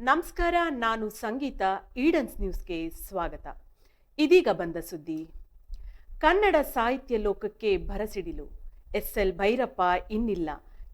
ನಮಸ್ಕಾರ, ನಾನು ಸಂಗೀತ, ಈಡನ್ಸ್ ನ್ಯೂಸ್ಗೆ ಸ್ವಾಗತ. ಇದೀಗ ಬಂದ ಸುದ್ದಿ. ಕನ್ನಡ ಸಾಹಿತ್ಯ ಲೋಕಕ್ಕೆ ಭರಸಿಡಿಲು. ಎಸ್ ಎಲ್ ಭೈರಪ್ಪ ಇನ್ನಿಲ್ಲ.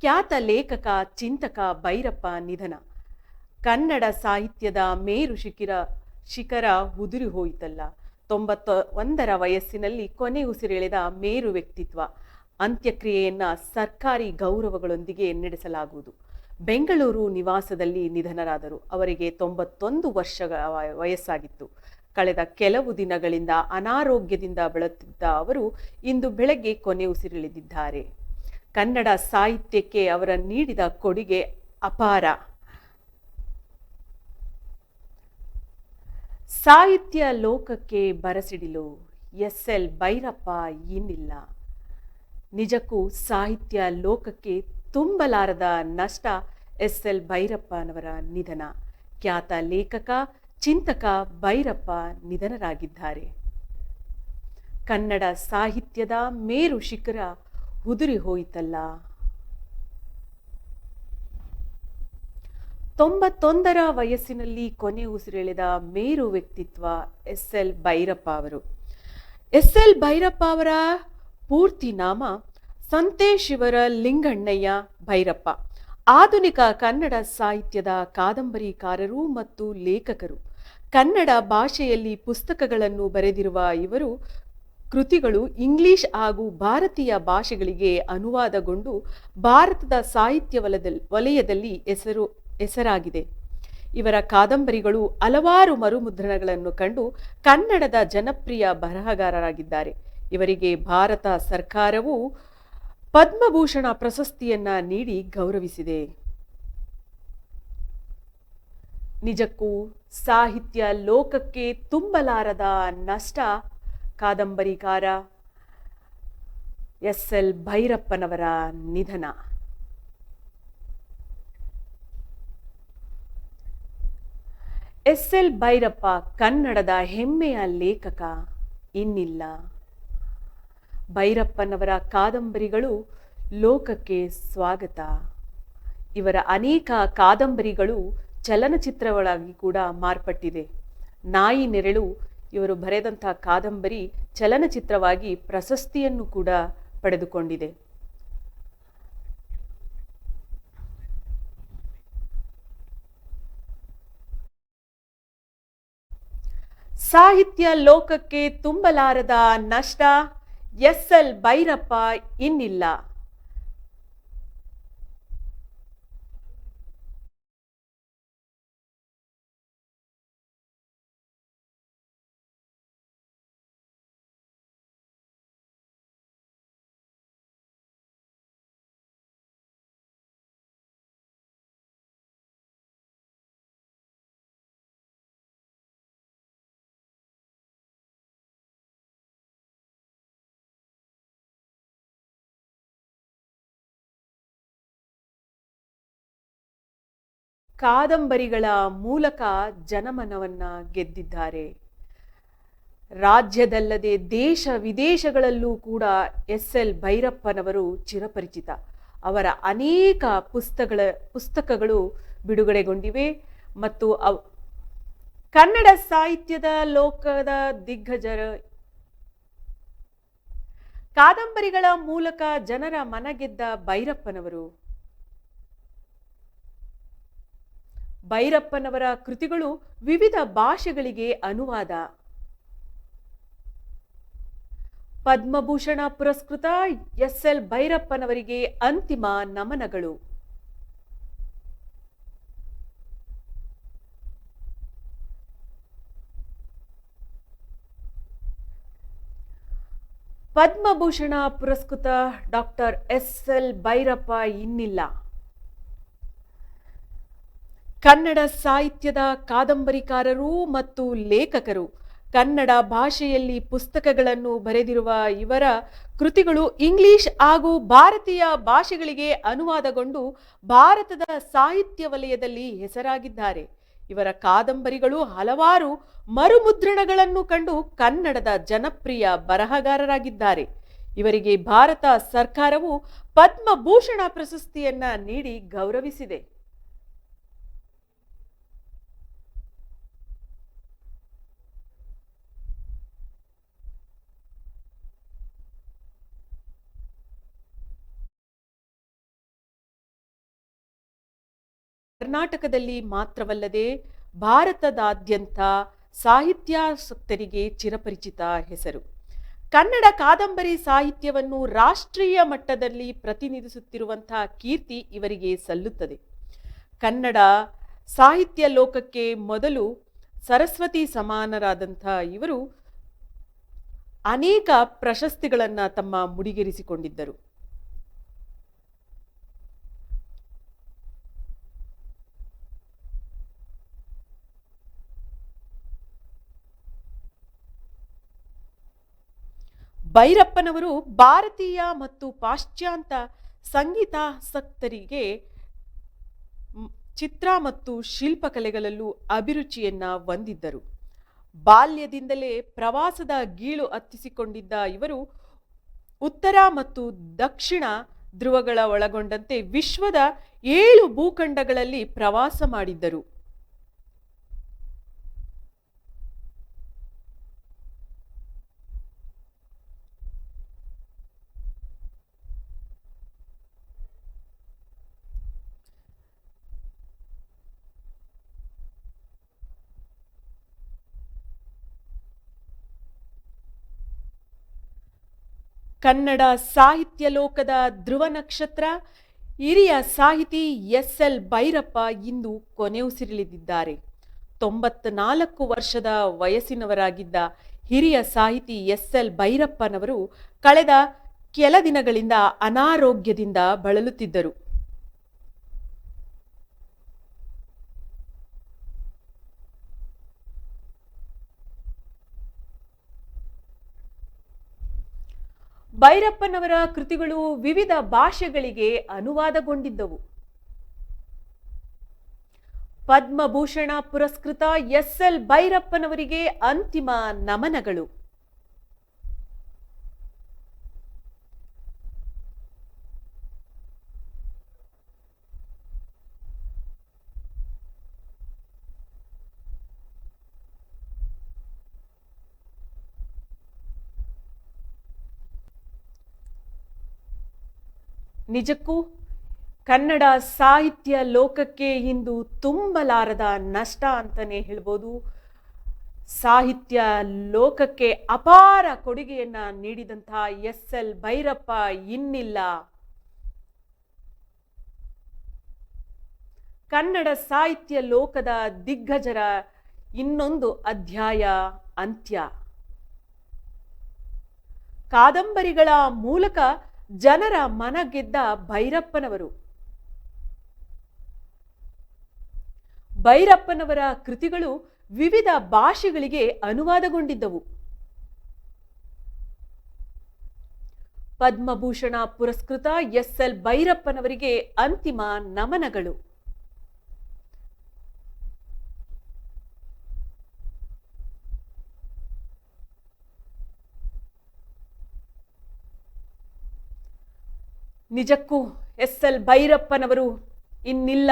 ಖ್ಯಾತ ಲೇಖಕ, ಚಿಂತಕ ಭೈರಪ್ಪ ನಿಧನ. ಕನ್ನಡ ಸಾಹಿತ್ಯದ ಮೇರು ಶಿಖಿರ, ಶಿಖರ ಉದುರಿ ಹೋಯಿತಲ್ಲ. ತೊಂಬತ್ತ ಒಂದರ ವಯಸ್ಸಿನಲ್ಲಿ ಕೊನೆ ಉಸಿರೆಳೆದ ಮೇರು ವ್ಯಕ್ತಿತ್ವ. ಅಂತ್ಯಕ್ರಿಯೆಯನ್ನು ಸರ್ಕಾರಿ ಗೌರವಗಳೊಂದಿಗೆ ನಡೆಸಲಾಗುವುದು. ಬೆಂಗಳೂರು ನಿವಾಸದಲ್ಲಿ ನಿಧನರಾದರು. ಅವರಿಗೆ ತೊಂಬತ್ತೊಂದು ವರ್ಷ ವಯಸ್ಸಾಗಿತ್ತು. ಕಳೆದ ಕೆಲವು ದಿನಗಳಿಂದ ಅನಾರೋಗ್ಯದಿಂದ ಬಳಲುತ್ತಿದ್ದ ಅವರು ಇಂದು ಬೆಳಗ್ಗೆ ಕೊನೆ ಉಸಿರಿಳಿದಿದ್ದಾರೆ. ಕನ್ನಡ ಸಾಹಿತ್ಯಕ್ಕೆ ಅವರ ನೀಡಿದ ಕೊಡುಗೆ ಅಪಾರ. ಸಾಹಿತ್ಯ ಲೋಕಕ್ಕೆ ಬರಸಿಡಿಲು. ಎಸ್. ಎಲ್. ಭೈರಪ್ಪ ಇನ್ನಿಲ್ಲ. ನಿಜಕ್ಕೂ ಸಾಹಿತ್ಯ ಲೋಕಕ್ಕೆ ತುಂಬಲಾರದ ನಷ್ಟ ಎಸ್ ಎಲ್ ಭೈರಪ್ಪನವರ ನಿಧನ. ಖ್ಯಾತ ಲೇಖಕ, ಚಿಂತಕ ಭೈರಪ್ಪ ನಿಧನರಾಗಿದ್ದಾರೆ. ಕನ್ನಡ ಸಾಹಿತ್ಯದ ಮೇರು ಶಿಖರ ಉದುರಿ ಹೋಯಿತಲ್ಲ. ತೊಂಬತ್ತೊಂದರ ವಯಸ್ಸಿನಲ್ಲಿ ಕೊನೆ ಉಸಿರೆಳೆದ ಮೇರು ವ್ಯಕ್ತಿತ್ವ ಎಸ್ ಎಲ್ ಭೈರಪ್ಪ ಅವರು. ಎಸ್ ಎಲ್ ಭೈರಪ್ಪ ಅವರ ಪೂರ್ತಿ ನಾಮ ಸಂತೇಶಿವರ ಲಿಂಗಣ್ಣಯ್ಯ ಭೈರಪ್ಪ. ಆಧುನಿಕ ಕನ್ನಡ ಸಾಹಿತ್ಯದ ಕಾದಂಬರಿಕಾರರು ಮತ್ತು ಲೇಖಕರು. ಕನ್ನಡ ಭಾಷೆಯಲ್ಲಿ ಪುಸ್ತಕಗಳನ್ನು ಬರೆದಿರುವ ಇವರು ಕೃತಿಗಳು ಇಂಗ್ಲಿಷ್ ಹಾಗೂ ಭಾರತೀಯ ಭಾಷೆಗಳಿಗೆ ಅನುವಾದಗೊಂಡು ಭಾರತದ ಸಾಹಿತ್ಯ ವಲದಲ್ಲಿ ವಲಯದಲ್ಲಿ ಹೆಸರು, ಹೆಸರಾಗಿದೆ. ಇವರ ಕಾದಂಬರಿಗಳು ಹಲವಾರು ಮರುಮುದ್ರಣಗಳನ್ನು ಕಂಡು ಕನ್ನಡದ ಜನಪ್ರಿಯ ಬರಹಗಾರರಾಗಿದ್ದಾರೆ. ಇವರಿಗೆ ಭಾರತ ಸರ್ಕಾರವು ಪದ್ಮಭೂಷಣ ಪ್ರಶಸ್ತಿಯನ್ನ ನೀಡಿ ಗೌರವಿಸಿದೆ. ನಿಜಕ್ಕೂ ಸಾಹಿತ್ಯ ಲೋಕಕ್ಕೆ ತುಂಬಲಾರದ ನಷ್ಟ. ಕಾದಂಬರಿಕಾರ ಎಸ್ ಎಲ್ ಭೈರಪ್ಪನವರ ನಿಧನ. ಎಸ್ ಎಲ್ ಭೈರಪ್ಪ ಕನ್ನಡದ ಹೆಮ್ಮೆಯ ಲೇಖಕ ಇನ್ನಿಲ್ಲ. ಭೈರಪ್ಪನವರ ಕಾದಂಬರಿಗಳು ಲೋಕಕ್ಕೆ ಸ್ವಾಗತ. ಇವರ ಅನೇಕ ಕಾದಂಬರಿಗಳು ಚಲನಚಿತ್ರಗಳಾಗಿ ಕೂಡ ಮಾರ್ಪಟ್ಟಿದೆ. ನಾಯಿ ನೆರಳು, ಇವರು ಬರೆದಂಥ ಕಾದಂಬರಿ ಚಲನಚಿತ್ರವಾಗಿ ಪ್ರಶಸ್ತಿಯನ್ನು ಕೂಡ ಪಡೆದುಕೊಂಡಿದೆ. ಸಾಹಿತ್ಯ ಲೋಕಕ್ಕೆ ತುಂಬಲಾರದ ನಷ್ಟ. ಎಸ್ ಎಲ್ ಭೈರಪ್ಪ ಇನ್ನಿಲ್ಲ ಕಾದಂಬರಿಗಳ ಮೂಲಕ ಜನಮನವನ್ನ ಗೆದ್ದಿದ್ದಾರೆ. ರಾಜ್ಯದಲ್ಲದೆ ದೇಶ ವಿದೇಶಗಳಲ್ಲೂ ಕೂಡ ಎಸ್ ಎಲ್ ಭೈರಪ್ಪನವರು ಚಿರಪರಿಚಿತ. ಅವರ ಅನೇಕ ಪುಸ್ತಕಗಳ ಪುಸ್ತಕಗಳು ಬಿಡುಗಡೆಗೊಂಡಿವೆ ಮತ್ತು ಅವ್ ಕನ್ನಡ ಸಾಹಿತ್ಯದ ಲೋಕದ ದಿಗ್ಗಜರ ಕಾದಂಬರಿಗಳ ಮೂಲಕ ಜನರ ಮನಗೆದ್ದ ಭೈರಪ್ಪನವರು ಭೈರಪ್ಪನವರ ಕೃತಿಗಳು ವಿವಿಧ ಭಾಷೆಗಳಿಗೆ ಅನುವಾದ. ಪದ್ಮಭೂಷಣ ಪುರಸ್ಕೃತ ಎಸ್ ಎಲ್ ಭೈರಪ್ಪನವರಿಗೆ ಅಂತಿಮ ನಮನಗಳು. ಪದ್ಮಭೂಷಣ ಪುರಸ್ಕೃತ ಡಾಕ್ಟರ್ ಎಸ್ ಎಲ್ ಭೈರಪ್ಪ ಇನ್ನಿಲ್ಲ. ಕನ್ನಡ ಸಾಹಿತ್ಯದ ಕಾದಂಬರಿಕಾರರು ಮತ್ತು ಲೇಖಕರು. ಕನ್ನಡ ಭಾಷೆಯಲ್ಲಿ ಪುಸ್ತಕಗಳನ್ನು ಬರೆದಿರುವ ಇವರ ಕೃತಿಗಳು ಇಂಗ್ಲಿಷ್ ಹಾಗೂ ಭಾರತೀಯ ಭಾಷೆಗಳಿಗೆ ಅನುವಾದಗೊಂಡು ಭಾರತದ ಸಾಹಿತ್ಯ ವಲಯದಲ್ಲಿ ಹೆಸರಾಗಿದ್ದಾರೆ. ಇವರ ಕಾದಂಬರಿಗಳು ಹಲವಾರು ಮರುಮುದ್ರಣಗಳನ್ನು ಕಂಡು ಕನ್ನಡದ ಜನಪ್ರಿಯ ಬರಹಗಾರರಾಗಿದ್ದಾರೆ. ಇವರಿಗೆ ಭಾರತ ಸರ್ಕಾರವು ಪದ್ಮಭೂಷಣ ಪ್ರಶಸ್ತಿಯನ್ನ ನೀಡಿ ಗೌರವಿಸಿದೆ. ಕರ್ನಾಟಕದಲ್ಲಿ ಮಾತ್ರವಲ್ಲದೆ ಭಾರತದಾದ್ಯಂತ ಸಾಹಿತ್ಯಾಸಕ್ತರಿಗೆ ಚಿರಪರಿಚಿತ ಹೆಸರು. ಕನ್ನಡ ಕಾದಂಬರಿ ಸಾಹಿತ್ಯವನ್ನು ರಾಷ್ಟ್ರೀಯ ಮಟ್ಟದಲ್ಲಿ ಪ್ರತಿನಿಧಿಸುತ್ತಿರುವಂತಹ ಕೀರ್ತಿ ಇವರಿಗೆ ಸಲ್ಲುತ್ತದೆ. ಕನ್ನಡ ಸಾಹಿತ್ಯ ಲೋಕಕ್ಕೆ ಮೊದಲು ಸರಸ್ವತಿ ಸಮಾನರಾದಂಥ ಇವರು ಅನೇಕ ಪ್ರಶಸ್ತಿಗಳನ್ನು ತಮ್ಮ ಮುಡಿಗೇರಿಸಿಕೊಂಡಿದ್ದರು. ಭೈರಪ್ಪನವರು ಭಾರತೀಯ ಮತ್ತು ಪಾಶ್ಚಾತ್ಯ ಸಂಗೀತಾಸಕ್ತರಿಗೆ ಚಿತ್ರ ಮತ್ತು ಶಿಲ್ಪಕಲೆಗಳಲ್ಲೂ ಅಭಿರುಚಿಯನ್ನು ಹೊಂದಿದ್ದರು. ಬಾಲ್ಯದಿಂದಲೇ ಪ್ರವಾಸದ ಗೀಳು ಹತ್ತಿಸಿಕೊಂಡಿದ್ದ ಇವರು ಉತ್ತರ ಮತ್ತು ದಕ್ಷಿಣ ಧ್ರುವಗಳ ಒಳಗೊಂಡಂತೆ ವಿಶ್ವದ ಏಳು ಭೂಖಂಡಗಳಲ್ಲಿ ಪ್ರವಾಸ ಮಾಡಿದ್ದರು. ಕನ್ನಡ ಸಾಹಿತ್ಯ ಲೋಕದ ಧ್ರುವ ನಕ್ಷತ್ರ, ಹಿರಿಯ ಸಾಹಿತಿ ಎಸ್ ಎಲ್ ಭೈರಪ್ಪ ಇಂದು ಕೊನೆಯುಸಿರೆಳೆದಿದ್ದಾರೆ ತೊಂಬತ್ನಾಲ್ಕು ವರ್ಷದ ವಯಸ್ಸಿನವರಾಗಿದ್ದ ಹಿರಿಯ ಸಾಹಿತಿ ಎಸ್ ಎಲ್ ಭೈರಪ್ಪನವರು ಕಳೆದ ಕೆಲ ದಿನಗಳಿಂದ ಅನಾರೋಗ್ಯದಿಂದ ಬಳಲುತ್ತಿದ್ದರು. ಭೈರಪ್ಪನವರ ಕೃತಿಗಳು ವಿವಿಧ ಭಾಷೆಗಳಿಗೆ ಅನುವಾದಗೊಂಡಿದ್ದವು. ಪದ್ಮಭೂಷಣ ಪುರಸ್ಕೃತ ಎಸ್ ಎಲ್ ಭೈರಪ್ಪನವರಿಗೆ ಅಂತಿಮ ನಮನಗಳು. ನಿಜಕ್ಕೂ ಕನ್ನಡ ಸಾಹಿತ್ಯ ಲೋಕಕ್ಕೆ ಇಂದು ತುಂಬಲಾರದ ನಷ್ಟ ಅಂತಲೇ ಹೇಳ್ಬೋದು. ಸಾಹಿತ್ಯ ಲೋಕಕ್ಕೆ ಅಪಾರ ಕೊಡುಗೆಯನ್ನು ನೀಡಿದಂಥ ಎಸ್ ಎಲ್ ಭೈರಪ್ಪ ಇನ್ನಿಲ್ಲ. ಕನ್ನಡ ಸಾಹಿತ್ಯ ಲೋಕದ ದಿಗ್ಗಜರ ಇನ್ನೊಂದು ಅಧ್ಯಾಯ ಅಂತ್ಯ. ಕಾದಂಬರಿಗಳ ಮೂಲಕ ಜನರ ಮನ ಗೆದ್ದ ಭೈರಪ್ಪನವರು. ಭೈರಪ್ಪನವರ ಕೃತಿಗಳು ವಿವಿಧ ಭಾಷೆಗಳಿಗೆ ಅನುವಾದಗೊಂಡಿದ್ದವು. ಪದ್ಮಭೂಷಣ ಪುರಸ್ಕೃತ ಎಸ್ ಎಲ್ ಭೈರಪ್ಪನವರಿಗೆ ಅಂತಿಮ ನಮನಗಳು. ನಿಜಕ್ಕೂ ಎಸ್ ಎಲ್ ಭೈರಪ್ಪನವರು ಇನ್ನಿಲ್ಲ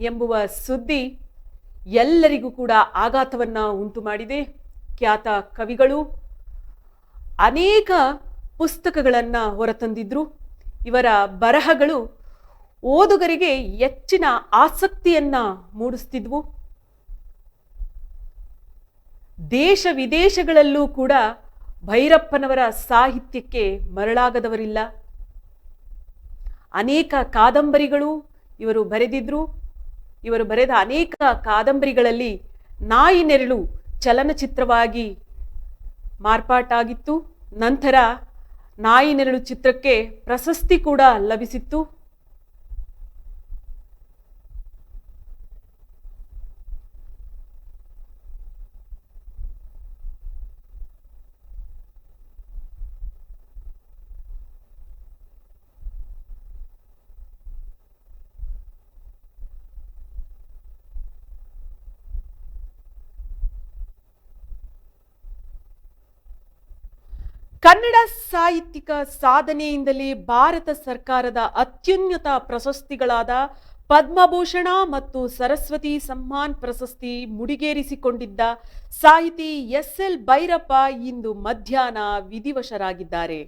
ಎಂಬುವ ಸುದ್ದಿ ಎಲ್ಲರಿಗೂ ಕೂಡ ಆಘಾತವನ್ನು ಉಂಟು ಮಾಡಿದೆ. ಖ್ಯಾತ ಕವಿಗಳು ಅನೇಕ ಪುಸ್ತಕಗಳನ್ನು ಹೊರತಂದಿದ್ರು. ಇವರ ಬರಹಗಳು ಓದುಗರಿಗೆ ಹೆಚ್ಚಿನ ಆಸಕ್ತಿಯನ್ನು ಮೂಡಿಸ್ತಿದ್ವು. ದೇಶ ವಿದೇಶಗಳಲ್ಲೂ ಕೂಡ ಭೈರಪ್ಪನವರ ಸಾಹಿತ್ಯಕ್ಕೆ ಮರಳಾಗದವರಿಲ್ಲ. ಅನೇಕ ಕಾದಂಬರಿಗಳು ಇವರು ಬರೆದಿದ್ರು. ಇವರು ಬರೆದ ಅನೇಕ ಕಾದಂಬರಿಗಳಲ್ಲಿ ನಾಯಿ ನೆರಳು ಚಲನಚಿತ್ರವಾಗಿ ಮಾರ್ಪಾಟಾಗಿತ್ತು. ನಂತರ ನಾಯಿ ನೆರಳು ಚಿತ್ರಕ್ಕೆ ಪ್ರಶಸ್ತಿ ಕೂಡ ಲಭಿಸಿತ್ತು. ಕನ್ನಡ ಸಾಹಿತ್ಯಿಕ ಸಾಧನೆಯಿಂದಲೇ ಭಾರತ ಸರ್ಕಾರದ ಅತ್ಯುನ್ನತ ಪ್ರಶಸ್ತಿಗಳಾದ ಪದ್ಮಭೂಷಣ ಮತ್ತು ಸರಸ್ವತಿ ಸಮ್ಮಾನ್ ಪ್ರಶಸ್ತಿ ಮುಡಿಗೇರಿಸಿಕೊಂಡಿದ್ದ ಸಾಹಿತಿ ಎಸ್ ಎಲ್ ಭೈರಪ್ಪ ಇಂದು ಮಧ್ಯಾಹ್ನ ವಿಧಿವಶರಾಗಿದ್ದಾರೆ.